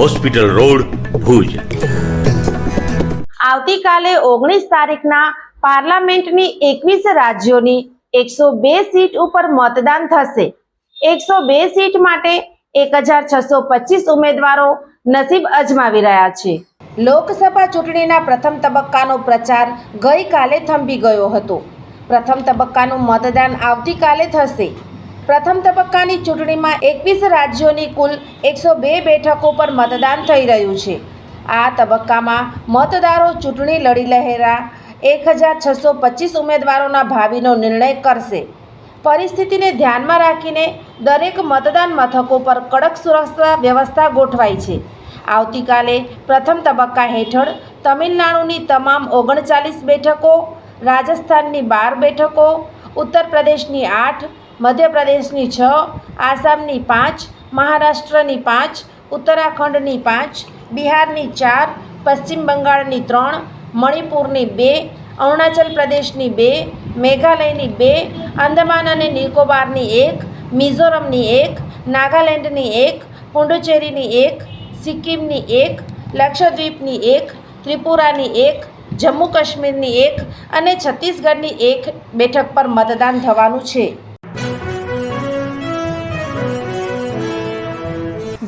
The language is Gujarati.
Hospital road Bhuj. આવતીકાલે ઓગણીસ તારીખના પાર્લામેન્ટની એકવીસ રાજ્યોની એકસો બે સીટ ઉપર મતદાન થશે. એકસો બે સીટ માટે એક હજાર છસો પચીસ ઉમેદવારો નસીબ અજમાવી રહ્યા છે. લોકસભા ચૂંટણીના પ્રથમ તબક્કાનો પ્રચાર ગઈકાલે થંભી ગયો હતો. પ્રથમ તબક્કાનું મતદાન આવતીકાલે થશે. પ્રથમ તબક્કાની ચૂંટણીમાં એકવીસ રાજ્યોની કુલ એકસો બે બેઠકો પર મતદાન થઈ રહ્યું છે. આ તબક્કામાં મતદારો ચૂંટણી લડી લહેરા એક હજાર છસો પચીસ ઉમેદવારોના ભાવિનો નિર્ણય કરશે. પરિસ્થિતિને ધ્યાનમાં રાખીને દરેક મતદાન મથકો પર કડક સુરક્ષા વ્યવસ્થા ગોઠવાઈ છે. આવતીકાલે પ્રથમ તબક્કા હેઠળ તમિલનાડુની તમામ ઓગણચાલીસ બેઠકો, રાજસ્થાનની બાર બેઠકો ઉત્તર પ્રદેશની આઠ મધ્યપ્રદેશની છ, આસામની પાંચ, મહારાષ્ટ્રની પાંચ, ઉત્તરાખંડની પાંચ, બિહારની ચાર, પશ્ચિમ બંગાળની ત્રણ, મણિપુરની બે, અરુણાચલ પ્રદેશની બે, મેઘાલયની બે, આંદામાન અને નિકોબારની એક, મિઝોરમની એક, નાગાલેન્ડની એક, પુડુચેરીની એક, સિક્કિમની એક, લક્ષદ્વીપની એક, ત્રિપુરાની એક, જમ્મુ કાશ્મીરની એક અને છત્તીસગઢની એક બેઠક પર મતદાન થવાનું છે.